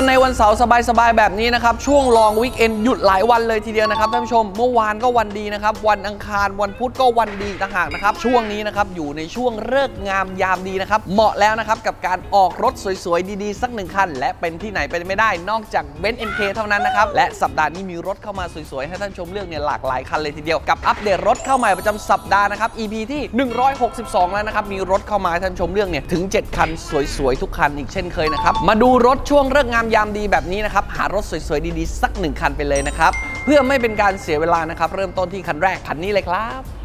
กันในวันเสาร์สบายๆแบบนี้นะครับ ช่วงลองวิกเอนหยุดหลายวันเลยทีเดียวนะครับท่านผู้ชมเมื่อวานก็วันดีนะครับ วันอังคารวันพุธก็วันดีต่างหากนะครับ ช่วงนี้นะครับอยู่ในช่วงเลิกงามยามดีนะครับ เหมาะแล้วนะครับกับการออกรถสวยๆ ดีๆ สักหนึ่งคัน และเป็นที่ไหนไปไม่ได้นอกจากเบนซ์เอ็นเคเท่านั้นนะครับ และสัปดาห์นี้มีรถเข้ามาสวยๆ ให้ท่านชมเลือกเนี่ยหลากหลายคันเลยทีเดียวกับอัปเดตรถเข้าใหม่ประจำสัปดาห์นะครับ EP ที่ 162 แล้วนะครับมีรถเข้ามาให้ท่านชมเลือกเนี่ยถึง 7 คันสวยๆทุกคันอีกเช่นเคยนะครับมาดูรถช่วงเลิกงามยามดีแบบนี้นะครับ หารถสวยๆ ดีๆ สักหนึ่งคันไปเลยนะครับ เพื่อไม่เป็นการเสียเวลานะครับ เริ่มต้นที่คันแรกคันนี้เลยครับ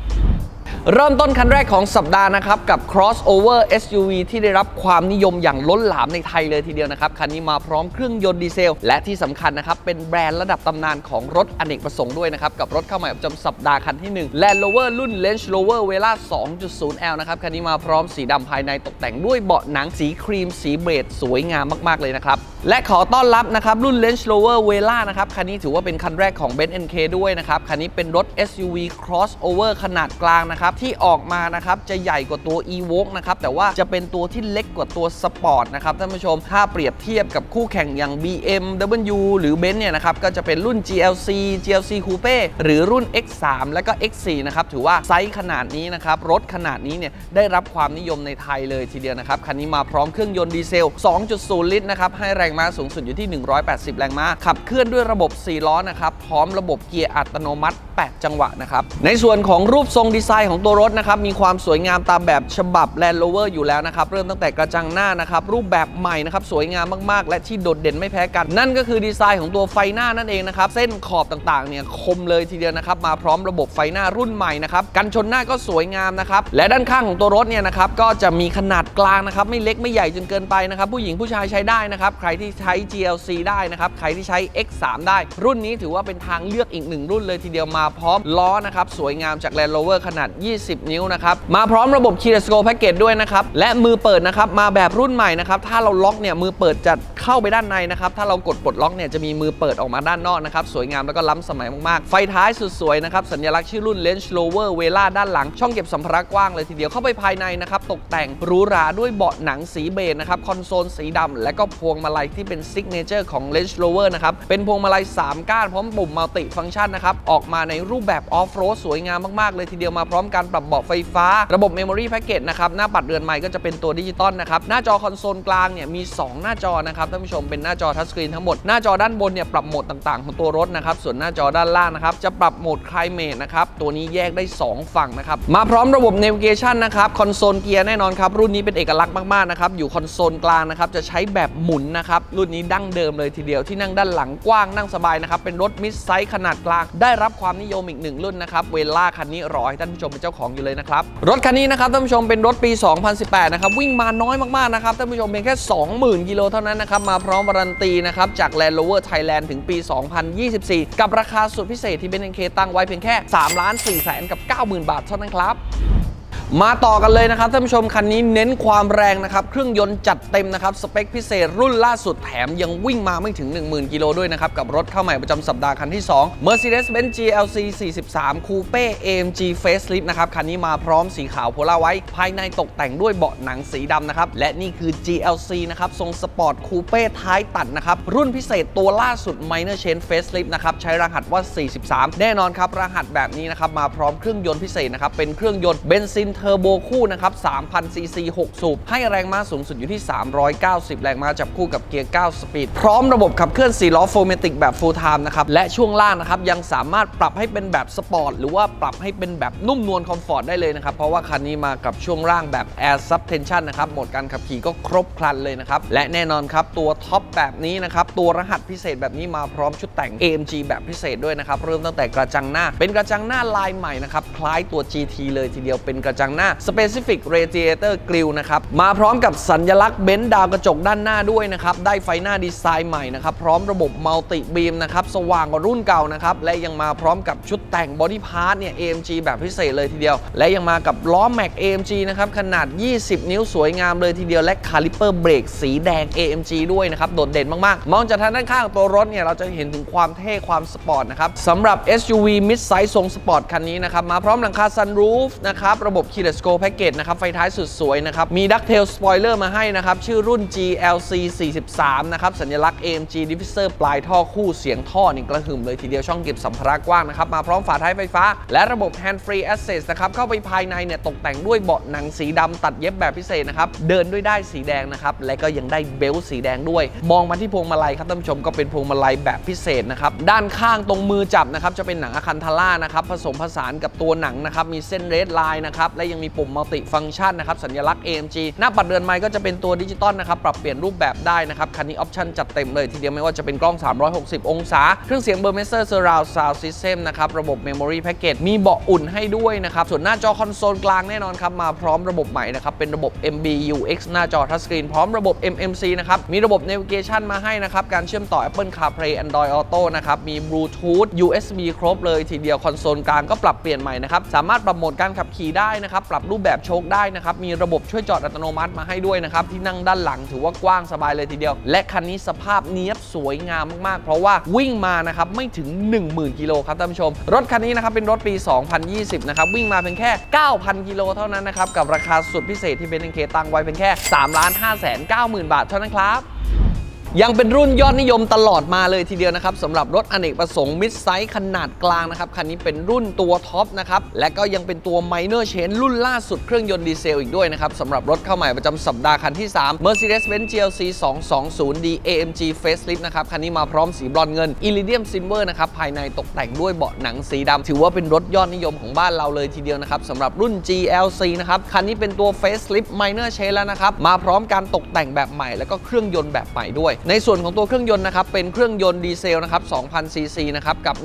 เริ่มต้นคันแรกของสัปดาห์นะครับ กับ crossover SUV ที่ได้รับความนิยมอย่างล้นหลามในไทยเลยทีเดียวนะครับ คันนี้มาพร้อมเครื่องยนต์ดีเซล และที่สำคัญนะครับ เป็นแบรนด์ระดับตำนานของรถอเนกประสงค์ด้วยนะครับ กับรถเข้าใหม่ประจำสัปดาห์คันที่ 1 Land Rover รุ่น Range Rover Vela 2.0L นะครับ คันนี้มาพร้อมสีดำภายในตกแต่งด้วยเบาะหนังสีครีมสีเบจสวยงามมาก ๆ เลยนะครับและขอต้อนรับนะครับรุ่น Range Rover Vela นะครับคันนี้ถือว่าเป็นคันแรกของ b e n z NK ด้วยนะครับคันนี้เป็นรถ SUV crossover ขนาดกลางนะครับที่ออกมานะครับจะใหญ่กว่าตัว Evoque นะครับแต่ว่าจะเป็นตัวที่เล็กกว่าตัวสปอร์ตนะครับท่านผู้ชมถ้าเปรียบเทียบกับคู่แข่งอย่าง BMW หรือ Benz เนี่ยนะครับก็จะเป็นรุ่น GLC GLC Coupe หรือรุ่น X3 และก็ X4 นะครับถือว่าไซส์ขนาดนี้นะครับรถขนาดนี้เนี่ยได้รับความนิยมในไทยเลยทีเดียวนะครับคันนี้มาพร้อมเครื่องยนต์ดีเซล 2.0 ลิตรนะครับให้แรงม้าสูงสุดอยู่ที่ 180 แรงม้าขับเคลื่อนด้วยระบบ 4 ล้อนะครับพร้อมระบบเกียร์อัตโนมัติ 8 จังหวะนะครับ ในส่วนของรูปทรงดีไซน์ของตัวรถนะครับ มีความสวยงามตามแบบฉบับ Land Rover อยู่แล้วนะครับ เริ่มตั้งแต่กระจังหน้านะครับ รูปแบบใหม่นะครับ สวยงามมากๆ และที่โดดเด่นไม่แพ้กัน นั่นก็คือดีไซน์ของตัวไฟหน้านั่นเองนะครับ เส้นขอบต่างๆเนี่ยคมเลยทีเดียวนะครับ มาพร้อมระบบไฟหน้ารุ่นใหม่นะครับ กันชนหน้าก็สวยงามนะครับ และด้านข้างของตัวรถเนี่ยนะครับ ก็จะมีขนาดกลางนะครับ ไม่เล็กไม่ใหญ่จนเกินไปนะครับ ผู้หญิงผู้ชายใช้ได้นะครับ ใครที่ใช้ GLC ได้นะครับ ใครที่ใช้ X3 ได้ รุ่นนี้ถือว่าเป็นทางเลือกอีกหนึ่งรุ่นเลยทีเดียวมาพร้อมล้อนะครับสวยงามจาก Land Rover ขนาด 20 นิ้วนะครับมาพร้อมระบบ Keyless Go Package ด้วยนะครับและมือเปิดนะครับมาแบบรุ่นใหม่นะครับถ้าเราล็อกเนี่ยมือเปิดจะเข้าไปด้านในนะครับถ้าเรากดปลดล็อกเนี่ยจะมีมือเปิดออกมาด้านนอกนะครับสวยงามแล้วก็ล้ำสมัยมากๆ ไฟท้ายสุดสวยนะครับสัญลักษณ์ชื่อรุ่น Range Rover Vela ด้านหลัง ช่องเก็บสัมภาระกว้างเลยทีเดียวเข้าไปภายในนะครับตกแต่งหรูหราด้วยเบาะหนังสีเบจนะครับคอนโซลสีดำและก็พวงมาลัยที่เป็นซิกเนเจอร์ของ Range Rover นะครับเป็นพวงมาลัย 3 ก้านพร้อมปุ่มมัลติฟังก์ชันนะครับออกมาในรูปแบบออฟโรดสวยงามมาก ๆ เลยทีเดียวมาพร้อมการปรับเบาะไฟฟ้า ระบบ Memory Package นะครับ หน้าปัดเรือนใหม่ก็จะเป็นตัวดิจิตอลนะครับ หน้าจอคอนโซลกลางเนี่ยมี 2 หน้าจอนะครับท่านผู้ชมเป็นหน้าจอทัชสกรีนทั้งหมด หน้าจอด้านบนเนี่ยปรับโหมดต่างๆ ของตัวรถนะครับส่วนหน้าจอด้านล่างนะครับจะปรับโหมด Climate นะครับตัวนี้แยกได้ 2 ฝั่งนะครับมาพร้อมระบบ Navigation นะครับคอนโซลเกียร์แน่นอนครับรุ่นนี้เป็นเอกลักษณ์มากๆนะครับอยู่คอนโซลกลางนะครับจะใช้แบบหมุนนะครับรุ่นนี้ดั้งเดิมเลยทีเดียวที่นั่งด้านหลังกว้างนั่งสบายนะครับเป็นรถมิดไซส์ขนาดกลางได้รับความนิยมอีกหนึ่งรุ่นนะครับเวล่าคันนี้รอให้ท่านผู้ชมเป็นเจ้าของอยู่เลยนะครับรถคันนี้นะครับท่านผู้ชมเป็นรถปี 2018 นะครับวิ่งมาน้อยมากๆนะครับท่านผู้ชมเพียงแค่ 20,000 กิโลเท่านั้นนะครับมาพร้อมวารันตีนะครับจาก Land Rover Thailand ถึงปี 2024 กับราคาสุดพิเศษที่เบนเคตั้งไว้เพียงแค่3ล้าน4แสนกับ 90,000 บาทเท่านั้นครับ มาต่อกันเลยนะครับท่านผู้ชมคันนี้เน้นความแรงนะครับ เครื่องยนต์จัดเต็มนะครับ สเปคพิเศษรุ่นล่าสุดแถมยังวิ่งมาไม่ถึง 10,000 กิโลด้วยนะครับ กับรถเข้าใหม่ประจำสัปดาห์คันที่ 2 Mercedes-Benz GLC 43 Coupe AMG Facelift นะครับ คันนี้มาพร้อมสีขาวโพลาไว้ ภายในตกแต่งด้วยเบาะหนังสีดำนะครับ และนี่คือ GLC นะครับ ทรงสปอร์ตคูเป้ท้ายตัดนะครับ รุ่นพิเศษตัวล่าสุด Minor Change Facelift นะครับ ใช้รหัสว่า 43 แน่นอนครับรหัสแบบนี้นะครับมาพร้อมเครื่องยนต์พิเศษนะครับเป็นเครื่องยนต์เบนซินเทอร์โบคู่นะครับ 3,000 ซีซี 6 สูบ ให้แรงม้าสูงสุดอยู่ที่ 390 แรงม้าจับคู่กับเกียร์ 9 สปีด พร้อมระบบขับเคลื่อน 4 ล้อโฟเมติกแบบ full time นะครับ และช่วงล่างนะครับ ยังสามารถปรับให้เป็นแบบสปอร์ต หรือว่าปรับให้เป็นแบบนุ่มนวลคอมฟอร์ตได้เลยนะครับ เพราะว่าคันนี้มากับช่วงล่างแบบ Air Suspension นะครับ โหมดการขับขี่ก็ครบครันเลยนะครับ และแน่นอนครับตัวท็อปแบบนี้นะครับตัวรหัสพิเศษแบบนี้มาพร้อมชุดแต่ง AMG แบบพิเศษด้วยนะครับเริ่มตั้งแต่กระจังหน้า เป็นกระจังหน้าลายใหม่นะครับคล้ายตัว GT เลยทีเดียวเป็นกระจังจังหน้า Specific Radiator Grill นะครับ มาพร้อมกับสัญลักษณ์เบนซ์ดาวกระจกด้านหน้าด้วยนะครับ ได้ไฟหน้าดีไซน์ใหม่นะครับ พร้อมระบบมัลติบีมนะครับ สว่างกว่ารุ่นเก่านะครับ และยังมาพร้อมกับชุดแต่งบอดี้พาร์ทเนี่ย AMG แบบพิเศษเลยทีเดียว และยังมากับล้อแม็ก AMG นะครับขนาด 20 นิ้วสวยงามเลยทีเดียว และคาลิเปอร์เบรกสีแดง AMG ด้วยนะครับโดดเด่นมากๆ มองจากทางด้านข้างตัวรถเนี่ยเราจะเห็นถึงความเท่ความสปอร์ตนะครับสำหรับ SUV mid size ทรงสปอร์ตคันนี้นะครับมาพร้อมหลังคา sunroof นะครับระบบ keyless go package นะครับไฟท้ายสุดสวยนะครับมี ducktail spoiler มาให้นะครับชื่อรุ่น GLC 43นะครับสัญลักษณ์ AMG diffuser ปลายท่อคู่เสียงท่อนี่กระหึ่มเลยทีเดียวช่องเก็บสัมภาระกว้างนะครับมาพร้อมฝาท้ายไฟฟ้า และระบบ hand free access นะครับเข้าไปภายในเนี่ยตกแต่งด้วยเบาะหนังสีดำตัดเย็บแบบพิเศษนะครับเดินด้วยได้สีแดงนะครับและก็ยังได้เบลต์สีแดงด้วย มองมาที่พวงมาลัยครับท่านผู้ชมก็เป็นพวงมาลัยแบบพิเศษนะครับด้านข้างตรงมือจับนะครับจะเป็นหนังอะคันทาร่านะครับผสมผสานกับตัวหนังนะครับมีเส้นเรดไลน์นะครับและยังมีปุ่มมัลติฟังก์ชันนะครับสัญลักษณ์ AMG หน้าปัดเรือนไม้ก็จะเป็นตัวดิจิตอลนะครับปรับเปลี่ยนรูปแบบได้นะครับคันนี้ออปชั่นจัดเต็มเลยทีเดียวไม่ว่าจะเป็นกล้อง 360 องศา เครื่องเสียงเบอร์เมเซอร์เซอร์ราวซาวด์ซิสเต็มนะครับระบบ Memory Package มีเบาะอุ่นให้ด้วยนะครับส่วนหน้าจอคอนโซลกลางแน่นอนครับมาพร้อมระบบใหม่นะครับเป็นระบบ MBUX หน้าจอทัชสกรีนพร้อมระบบ MMC นะครับมีระบบ Navigation มาให้นะครับการเชื่อมต่อ Apple CarPlay Android Auto นะครับมี Bluetooth USB ครบเลยทีเดียวคอนโซลกลางก็ปรับเปลี่ยนใหม่นะครับสามารถปรับโหมดการขับขี่ได้นะครับปรับรูปแบบโชคได้นะครับมีระบบช่วยจอดอัตโนมัติมาให้ด้วยนะครับที่นั่งด้านหลังถือว่ากว้างสบายเลยทีเดียว และคันนี้สภาพเนี้ยบสวยงามมากๆ เพราะว่าวิ่งมานะครับไม่ถึง 10,000 กิโลครับท่านผู้ชม รถคันนี้นะครับเป็นรถปี 2020 นะครับวิ่งมาเพียงแค่ 9,000 กิโลเท่านั้นนะครับกับราคาสุดพิเศษที่เป็นเคตั้งไว้เพียงแค่3 5 9 0 0 0 0 บาทเท่านั้นครับ ยังเป็นรุ่นยอดนิยมตลอดมาเลยทีเดียวนะครับสำหรับรถอเนกประสงค์มิดไซส์ขนาดกลางนะครับ คันนี้เป็นรุ่นตัวท็อปนะครับ และก็ยังเป็นตัวไมเนอร์เชนรุ่นล่าสุดเครื่องยนต์ดีเซลอีกด้วยนะครับสำหรับรถเข้าใหม่ประจำสัปดาห์คันที่ 3 Mercedes-Benz GLC 220D AMG Facelift นะครับ คันนี้มาพร้อมสีบรอนซ์เงิน Iridium Silver นะครับภายในตกแต่งด้วยเบาะหนังสีดำถือว่าเป็นรถยอดนิยมของบ้านเราเลยทีเดียวนะครับสำหรับรุ่น GLC นะครับคันนี้เป็นตัว Facelift Minor Change แล้วนะครับมาพร้อมการตกแต่งแบบใหม่แล้วก็เครื่องยนต์แบบใหม่ด้วยในส่วนของตัวเครื่องยนต์นะครับเป็นเครื่องยนต์ดีเซลนะครับ2,000ซีซีนะครับกับ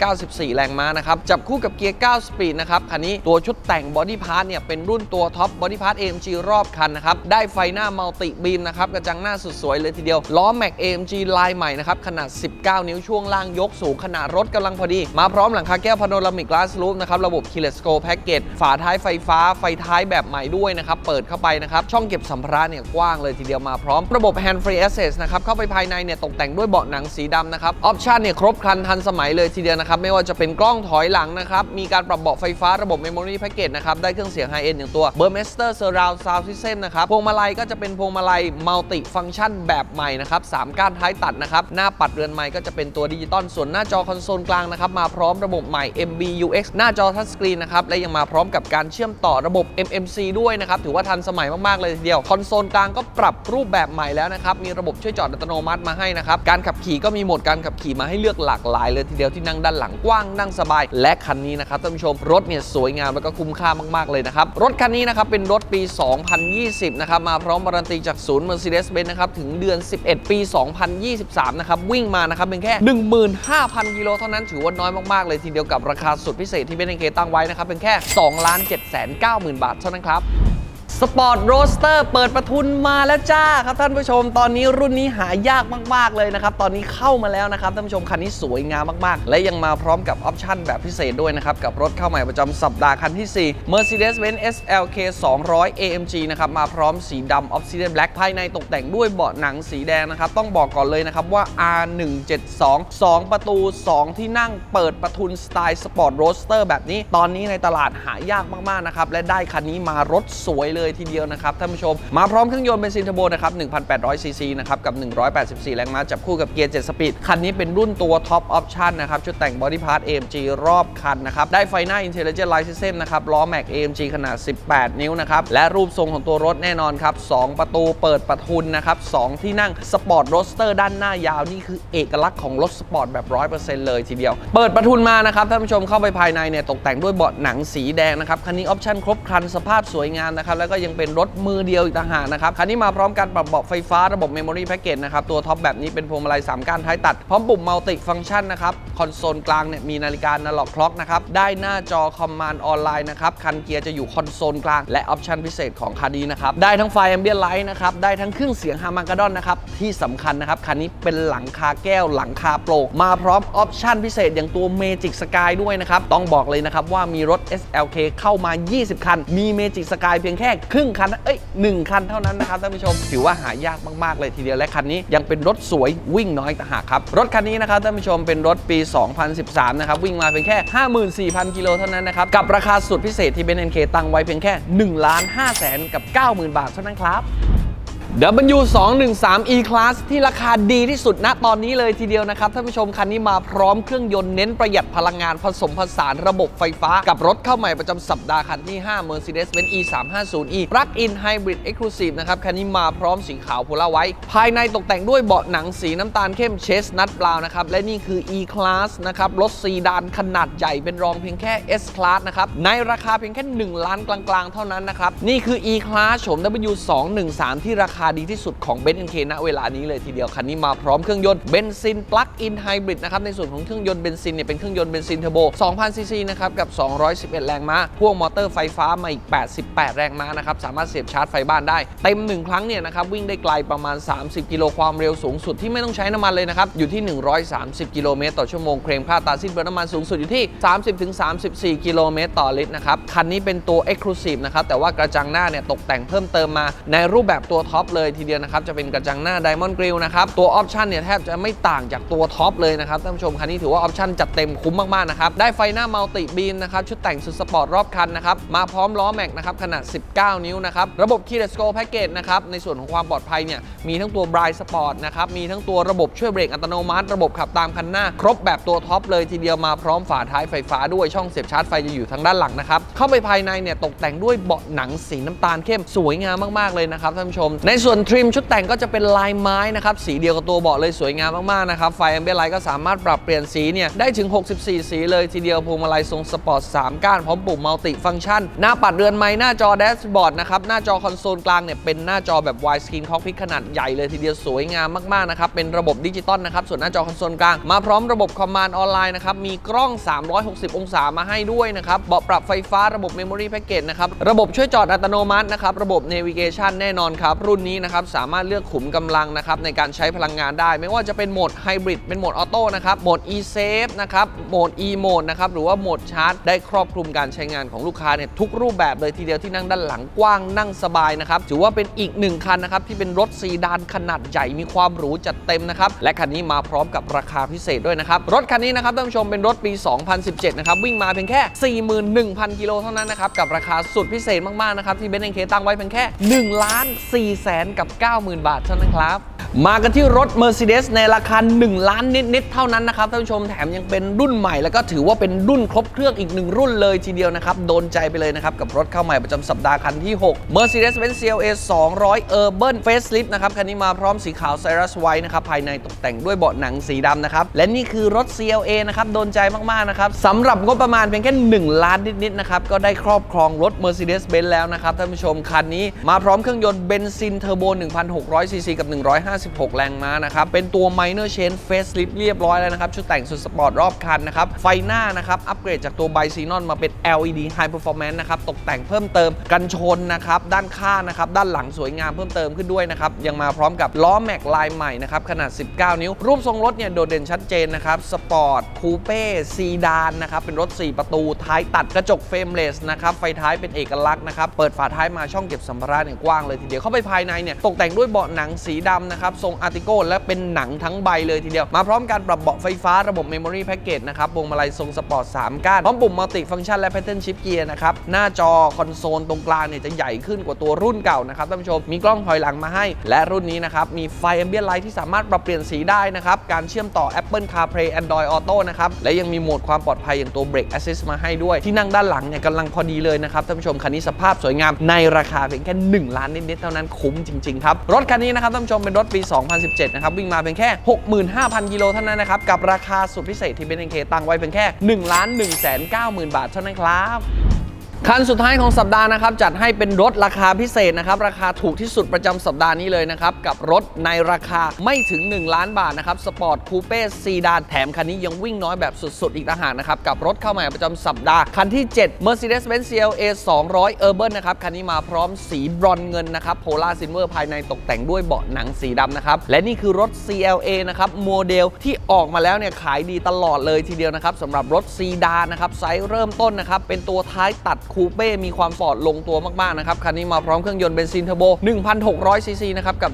194 แรงม้านะครับจับคู่กับเกียร์ 9 สปีดนะครับคันนี้ตัวชุดแต่งบอดี้พาร์ทเนี่ยเป็นรุ่นตัวท็อปบอดี้พาร์ท AMG รอบคันนะครับได้ไฟหน้ามัลติบีมนะครับกระจังหน้าสุดสวยเลยทีเดียวล้อแม็ก AMG ลายใหม่นะครับขนาด 19 นิ้วช่วงล่างยกสูงขนาดรถกำลังพอดี มาพร้อมหลังคาแก้วพาโนรามิก glass roof นะครับระบบ keyless go package ฝาท้ายไฟฟ้าไฟท้ายแบบใหม่ด้วยนะครับเปิดเข้าไปนะครับช่องเก็บสัมภาระเนี่ยกว้างเลยทีเดียวมาพร้อมระบบ hand free access นะครับเข้าไปภายในเนี่ยตกแต่งด้วยเบาะหนังสีดำนะครับออปชันเนี่ยครบครันทันสมัยเลยทีเดียวนะครับไม่ว่าจะเป็นกล้องถอยหลังนะครับมีการปรับเบาะไฟฟ้าระบบ Memory Package นะครับได้เครื่องเสียง High End อย่างตัว Burmester Surround Sound System นะครับพวงมาลัยก็จะเป็นพวงมาลัย Multi Function แบบใหม่นะครับสามก้านท้ายตัดนะครับหน้าปัดเรือนไม้ก็จะเป็นตัวดิจิตอลส่วนหน้าจอคอนโซลกลางนะครับมาพร้อมระบบใหม่ MBUX หน้าจอทัชสกรีนนะครับและยังมาพร้อมกับการเชื่อมต่อระบบ MMC ด้วยนะครับถือว่าทันสมัยมากๆเลยทีเดียวคอนโซลกลางก็ปรับรูปแบบใหม่แล้วนะครับมีระบบช่วยจอดอัตโนมัติมาให้นะครับ การขับขี่ก็มีโหมดการขับขี่มาให้เลือกหลากหลายเลยทีเดียวที่นั่งด้านหลังกว้างนั่งสบาย และคันนี้นะครับท่านผู้ชมรถเนี่ยสวยงามแล้วก็คุ้มค่ามากๆเลยนะครับ รถคันนี้นะครับเป็นรถปี 2020 นะครับมาพร้อมการันตีจากศูนย์ Mercedes-Benz นะครับถึงเดือน 11 ปี 2023 นะครับวิ่งมานะครับเป็นแค่ 15,000 กิโลเท่านั้นถือว่าน้อยมากๆเลยทีเดียวกับราคาสุดพิเศษที่เบนเคตั้งไว้นะครับเป็นแค่ 2 7 9 0 0 0 0บาทเท่านั้นครับ สปอร์ตโรสเตอร์เปิดประทุนมาแล้วจ้าครับท่านผู้ชม ตอนนี้รุ่นนี้หายากมาก ๆ เลยนะครับ ตอนนี้เข้ามาแล้วนะครับท่านผู้ชมคันนี้สวยงามมาก ๆ และยังมาพร้อมกับออปชั่นแบบพิเศษด้วยนะครับ กับรถเข้าใหม่ประจำสัปดาห์คันที่ 4 Mercedes-Benz SLK 200 AMG นะครับ มาพร้อมสีดำ Obsidian Black ภายในตกแต่งด้วยเบาะหนังสีแดงนะครับ ต้องบอกก่อนเลยนะครับว่า R172 2 ประตู 2 ที่นั่งเปิดประทุนสไตล์สปอร์ตโรสเตอร์แบบนี้ ตอนนี้ในตลาดหายากมากๆนะครับและได้คันนี้มารถสวยเลยทีเดียวนะครับท่านผู้ชม มาพร้อมเครื่องยนต์เบนซินเทอร์โบนะครับ 1,800 ซีซีนะครับกับ 184 แรงม้าจับคู่กับเกียร์ 7 สปีด คันนี้เป็นรุ่นตัวท็อปออปชั่นนะครับชุดแต่งบอดี้พาร์ท AMG รอบคันนะครับได้ไฟหน้า Intelligent Light System นะครับล้อแม็ก AMG ขนาด 18 นิ้วนะครับและรูปทรงของตัวรถแน่นอนครับ2ประตูเปิดประทุนนะครับ2ที่นั่งสปอร์ตโรสเตอร์ด้านหน้ายาวนี่คือเอกลักษณ์ของรถสปอร์ตแบบ 100%เลยทีเดียว เปิดประทุนมานะครับท่านผู้ชมเข้าไปภายในเนี่ยตกแต่งด้วยเบาะหนังสีแดงนะครับคันนี้ออปชั่นครบครันสภาพสวยงามนะครับแล้วก็ก็ยังเป็นรถมือเดียวอีกต่างหากนะครับ คันนี้มาพร้อมการปรับเบาะไฟฟ้าระบบ Memory Package นะครับ ตัวท็อปแบบนี้เป็นพวงมาลัย3ก้านท้ายตัด พร้อมปุ่ม Multi Function นะครับ คอนโซลกลางเนี่ยมีนาฬิกา Analog Clock นะครับ ได้หน้าจอ Command ออนไลน์นะครับ คันเกียร์จะอยู่คอนโซลกลาง และออปชันพิเศษของคันนี้นะครับ ได้ทั้งไฟ Ambient Light นะครับ ได้ทั้งเครื่องเสียง Harman-Kardon นะครับ ที่สำคัญนะครับ คันนี้เป็นหลังคาแก้วหลังคาโปร่งมาพร้อมออปชันพิเศษอย่างตัว Magic Sky ด้วยนะครับ ต้องบอกเลยนะครับว่ามีรถ SLK เข้ามา 20 คัน มี Magic Sky เพียงแค่ครึ่งคันเอ้ยหนึ่งคันเท่านั้นนะครับท่านผู้ชม ถือว่าหายากมากๆเลยทีเดียวและคันนี้ยังเป็นรถสวยวิ่งน้อยต่างหากครับ รถคันนี้นะครับท่านผู้ชมเป็นรถปี 2013 นะครับ วิ่งมาเพียงแค่ 54,000 กิโลเท่านั้นนะครับ กับราคาสุดพิเศษที่เบนซ์เคตั้งไว้เพียงแค่1ล้าน5แสนกับ 90,000 บาทเท่านั้นครับ W213 E Class ที่ราคาดีที่สุดณตอนนี้เลยทีเดียวนะครับท่านผู้ชมคันนี้มาพร้อมเครื่องยนต์เน้นประหยัดพลังงานผสมผสานระบบไฟฟ้า กับรถเข้าใหม่ประจำสัปดาห์คันที่ 5 Mercedes-Benz E350e Plug-in Hybrid Exclusive นะครับคันนี้มาพร้อมสีขาวโพลาไว้ ภายในตกแต่งด้วยเบาะหนังสีน้ำตาลเข้มเชสนัทบราวนะครับ และนี่คือ E Class นะครับรถซีดานขนาดใหญ่เป็นรองเพียงแค่ S Class นะครับในราคาเพียงแค่ 1 ล้านกลางๆ เท่านั้นนะครับนี่คือ E Class โฉม W213 ที่ราคาดีที่สุดของ b e n z k ณเวลานี้เลยทีเดียว คันนี้มาพร้อมเครื่องยนต์เบนซินปลั๊กอินไฮบริดนะครับในส่วนของเครื่องยนต์เบนซินเนี่ยเป็นเครื่องยนต์เบนซินเทอร์โบ2,000ซีซีนะครับกับ 211 แรงม้าพ่วงมอเตอร์ไฟฟ้ามาอีก 88 แรงม้านะครับสามารถเสียบชาร์จไฟบ้านได้ เต็ม 1 ครั้งเนี่ยนะครับวิ่งได้ไกลประมาณ 30 กิโลความเร็วสูงสุดที่ไม่ต้องใช้น้ำมันเลยนะครับอยู่ที่ 130 กิโลเมตรต่อชั่วโมงเคลมค่าตาสิ้นเปลืองน้ำมันสูงสุดอยู่ที่ 30-34 กิโลเมตรต่อลิตรนะครับคันนี้เป็นตัว Exclusive นะครับแต่ว่ากระจังหน้าเนี่ยตกแต่งเพิ่มเติมมาในรูปแบบตัวท็อปเลยทีเดียวนะครับ จะเป็นกระจังหน้า Diamond Grill นะครับ ตัวออปชันเนี่ยแทบจะไม่ต่างจากตัวท็อปเลยนะครับท่านผู้ชมคันนี้ถือว่าออปชันจัดเต็มคุ้มมากๆนะครับ ได้ไฟหน้ามัลติบีมนะครับ ชุดแต่งสุดสปอร์ตรอบคันนะครับ มาพร้อมล้อแม็กนะครับขนาด 19 นิ้วนะครับ ระบบ Keyless Go Package นะครับ ในส่วนของความปลอดภัยเนี่ยมีทั้งตัว Bright Sport นะครับ มีทั้งตัวระบบช่วยเบรกอัตโนมัติ ระบบขับตามคันหน้า ครบแบบตัวท็อปเลยทีเดียวมาพร้อมฝาท้ายไฟฟ้าด้วยช่องเสียบชาร์จไฟจะอยู่ทางด้านหลังนะครับเข้าไปภายในเนี่ยตกแต่งด้วยเบาะหนังสีน้ำตาลเข้มสวยงามมากๆเลยนะครับท่านผู้ชมในส่วนทริมชุดแต่งก็จะเป็นลายไม้นะครับสีเดียวกับตัวเบาะเลยสวยงามมากๆนะครับไฟแอมเบียไลท์ก็สามารถปรับเปลี่ยนสีเนี่ยได้ถึง 64 สีเลยทีเดียวพวงมาลัยทรงสปอร์ต 3 ก้านพร้อมปุ่มมัลติฟังก์ชัน หน้าปัดเรือนไม้หน้าจอแดชบอร์ดนะครับหน้าจอคอนโซลกลางเนี่ยเป็นหน้าจอแบบ wide screen ขนาดใหญ่เลยทีเดียวสวยงามมากๆนะครับเป็นระบบดิจิตอลนะครับส่วนหน้าจอคอนโซลกลางมาพร้อมระบบคอมมานด์ออนไลน์นะครับมีกล้อง 360 องศามาให้ด้วยนะครับเบาะปรับไฟฟ้าระบบ Memory Package นะครับระบบช่วยจอดอัตโนมัตินะครับระบบ Navigation แน่นอนครับรุ่นนี้นะครับสามารถเลือกขุมกำลังนะครับในการใช้พลังงานได้ ไม่ว่าจะเป็นโหมดไฮบริดเป็นโหมดออโต้นะครับโหมด e-save นะครับโหมด e mode นะครับหรือว่าโหมดชาร์จได้ครอบคลุมการใช้งานของลูกค้าเนี่ยทุกรูปแบบเลยทีเดียวที่นั่งด้านหลังกว้างนั่งสบายนะครับถือว่าเป็นอีกหนึ่งคันนะครับที่เป็นรถซีดานขนาดใหญ่มีความหรูจัดเต็มนะครับและคันนี้มาพร้อมกับราคาพิเศษด้วยนะครับรถคันนี้นะครับท่านผู้ชมเป็นรถปี 2017 นะครับวิ่งมาเพียงแค่ 41,000 กิโลเท่านั้นนะครับกับราคาสุดพิเศษมากๆนะครับที่เบนซ์เคตั้งไว้เพียงแค่1ล้าน4แสนกับ 90,000 บาทเท่านั้นครับ มากันที่รถ Mercedes ในราคา 1 ล้านนิด ๆ เท่านั้นนะครับท่านผู้ชมแถมยังเป็นรุ่นใหม่ แล้วก็ถือว่าเป็นรุ่นครบเครื่องอีกหนึ่งรุ่นเลยทีเดียวนะครับ โดนใจไปเลยนะครับ กับรถเข้าใหม่ประจำสัปดาห์คันที่ 6 Mercedes-Benz CLA 200 Urban Facelift นะครับ คันนี้มาพร้อมสีขาว Cyrus White นะครับภายในตกแต่งด้วยเบาะหนังสีดำนะครับและนี่คือรถ CLA นะครับโดนใจมาก ๆ นะครับสำหรับงบประมาณเพียงแค่1ล้านนิด ๆ นะครับก็ได้ครอบครองรถ Mercedes-Benz แล้วนะครับท่านผู้ชมคันนี้มาพร้อมเครื่องยนต์เบนซินเทอร์โบ 1,600 ซีซีกับ 156 แรงม้านะครับ เป็นตัว minor change facelift เรียบร้อยแล้วนะครับ ชุดแต่งสุดสปอร์ตรอบคันนะครับ ไฟหน้านะครับ อัปเกรดจากตัวไบซีนอนมาเป็น LED high performance นะครับ ตกแต่งเพิ่มเติมกันชนนะครับ ด้านข้างนะครับ ด้านหลังสวยงามเพิ่มเติมขึ้นด้วยนะครับ ยังมาพร้อมกับล้อแม็กลายใหม่นะครับ ขนาด 19 นิ้ว รูปทรงรถเนี่ยโดดเด่นชัดเจนนะครับ สปอร์ต คูเป้ ซีดานนะครับ เป็นรถ 4 ประตู ท้ายตัดกระจกเฟรมเลสนะครับ ไฟท้ายเป็นเอกลักษณ์นะครับ เปิดฝาท้ายมาช่องเก็บสัมภาระเนี่ยกว้างเลยทีเดียวเข้าไปภายในเนี่ยตกแต่งด้วยเบาะหนังสีดำนะครับทรงอาร์ติโกและเป็นหนังทั้งใบเลยทีเดียว มาพร้อมการปรับเบาะไฟฟ้าระบบ Memory Package นะครับวงมาลัยทรงสปอร์ต3ก้านพร้อมปุ่มมัลติฟังก์ชันและ Pattern Shift Gear นะครับหน้าจอคอนโซลตรงกลางเนี่ยจะใหญ่ขึ้นกว่าตัวรุ่นเก่านะครับท่านผู้ชมมีกล้องถอยหลังมาให้ และรุ่นนี้นะครับมีไฟ Ambient Light ที่สามารถปรับเปลี่ยนสีได้นะครับการเชื่อมต่อ Apple CarPlay Android Auto นะครับและยังมีโหมดความปลอดภัยอย่างตัว Brake Assist มาให้ด้วย ที่นั่งด้านหลังเนี่ยกำลังพอดีเลยนะครับท่านผู้ชมคันนี้สภาพสวยงามในราคาเพียงแค่1ล้านนิดๆเท่านั้นคุ้มจริง ๆ ครับ รถคันนี้นะครับท่านผู้ชมเป็นรถปี 2017 นะครับ วิ่งมาเพียงแค่ 65,000 กิโลเท่านั้นนะครับ กับราคาสุดพิเศษที่เบนซ์เคตั้งไว้เพียงแค่1ล้าน1 9 0 0 0 0 บาทเท่านั้นครับ คันสุดท้ายของสัปดาห์นะครับจัดให้เป็นรถราคาพิเศษนะครับราคาถูกที่สุดประจำสัปดาห์นี้เลยนะครับกับรถในราคาไม่ถึง 1 ล้านบาทนะครับสปอร์ตคูเป้ซีดานแถมคันนี้ยังวิ่งน้อยแบบสุดๆ อีกต่างหากนะครับกับรถเข้าใหม่ประจำสัปดาห์ คันที่ 7 Mercedes-Benz CLA 200 Urban นะครับคันนี้มาพร้อมสีบรอนเงินนะครับโพลาซิลเวอร์ภายในตกแต่งด้วยเบาะหนังสีดำนะครับและนี่คือรถ CLA นะครับโมเดลที่ออกมาแล้วเนี่ยขายดีตลอดเลยทีเดียวนะครับสำหรับรถซีดานนะครับไซส์เริ่มต้นนะครับเป็นตัวท้ายตัดคูเป้มีความฟอร์ดลงตัวมากๆนะครับคันนี้มาพร้อมเครื่องยนต์เบนซินเทอร์โบ 1,600 ซีซีนะครับกับ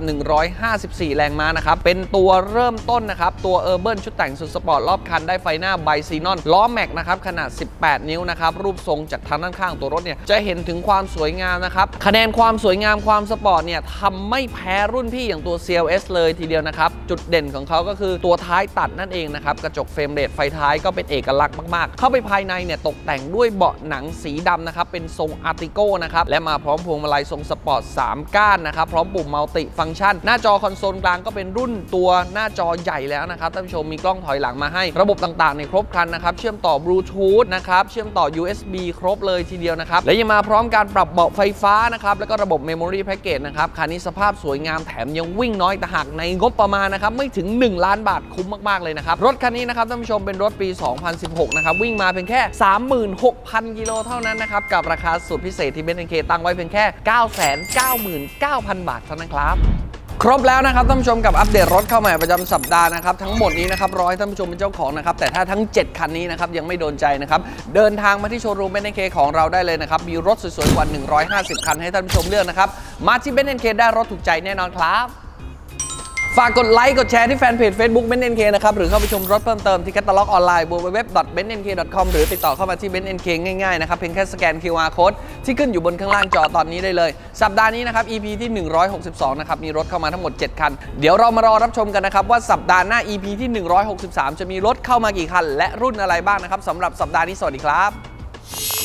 154 แรงม้านะครับเป็นตัวเริ่มต้นนะครับตัวเออร์เบิชุดแต่งสุดสปอร์ตรอบคันได้ไฟหน้าไบซีนอนล้อแม็กนะครับขนาด 18 นิ้วนะครับรูปทรงจากทางด้านข้างตัวรถเนี่ยจะเห็นถึงความสวยงามนะครับคะแนนความสวยงามความสปอร์ตเนี่ยทำไม่แพ้รุ่นพี่อย่างตัว CLS เลยทีเดียวนะครับจุดเด่นของเขาก็คือตัวท้ายตัดนั่นเองนะครับกระจกเฟรมเรทไฟท้ายก็เป็นเอกลักษณ์มากๆ เข้าไปภายในเนี่ยตกแต่งด้วยเบาะหนังสีดำนะครับเป็นทรงอาร์ติโก้นะครับและมาพร้อมพวงมาลัยทรงสปอร์ต 3 ก้านนะครับพร้อมปุ่มมัลติฟังก์ชัน หน้าจอคอนโซลกลางก็เป็นรุ่นตัวหน้าจอใหญ่แล้วนะครับท่านผู้ชมมีกล้องถอยหลังมาให้ ระบบต่างๆในครบครันนะครับเชื่อมต่อบลูทูธนะครับเชื่อมต่อ USB ครบเลยทีเดียวนะครับและยังมาพร้อมการปรับเบาะไฟฟ้านะครับแล้วก็ระบบ Memory Package นะครับคันนี้สภาพสวยงามแถมยังวิ่งน้อยแต่หากในงบประมาณนะครับไม่ถึง 1 ล้านบาทคุ้มมากๆเลยนะครับรถคันนี้นะครับท่านผู้ชมเป็นรถปี 2016 นะครับวิ่งมาเพียงแค่ 36,000 กิโลเท่านั้นนะครับครับ กับราคาสุดพิเศษที่เบนซ์เคตั้งไว้เพียงแค่ 999,000 บาทเท่านั้นครับ ครบแล้วนะครับท่านผู้ชมกับอัปเดตรถเข้าใหม่ประจำสัปดาห์นะครับ ทั้งหมดนี้นะครับรอให้ท่านผู้ชมเป็นเจ้าของนะครับ แต่ถ้าทั้ง 7 คันนี้นะครับ ยังไม่โดนใจนะครับ เดินทางมาที่โชว์รูมเบนซ์เคของเราได้เลยนะครับ มีรถสวยๆกว่า 150 คันให้ท่านผู้ชมเลือกนะครับมาที่เบนซ์เคได้รถถูกใจแน่นอนครับ ฝากกดไลค์ กดแชร์ที่แฟนเพจ Facebook b e n n k นะครับ หรือเข้าไปชมรถเพิ่มเติมที่แคตตาล็อกออนไลน์ www.bennk.com หรือติดต่อเข้ามาที่ b e n n k ง่ายๆ นะครับ เพียงแค่สแกน QR code ที่ขึ้นอยู่บนข้างล่างจอตอนนี้ได้เลย สัปดาห์นี้นะครับ EP ที่ 162 นะครับ มีรถเข้ามาทั้งหมด 7 คัน เดี๋ยวเรามารอรับชมกันนะครับ ว่าสัปดาห์หน้า EP ที่ 163 จะมีรถเข้ามากี่คัน และรุ่นอะไรบ้างนะครับสำหรับสัปดาห์นี้สวัสดีครับ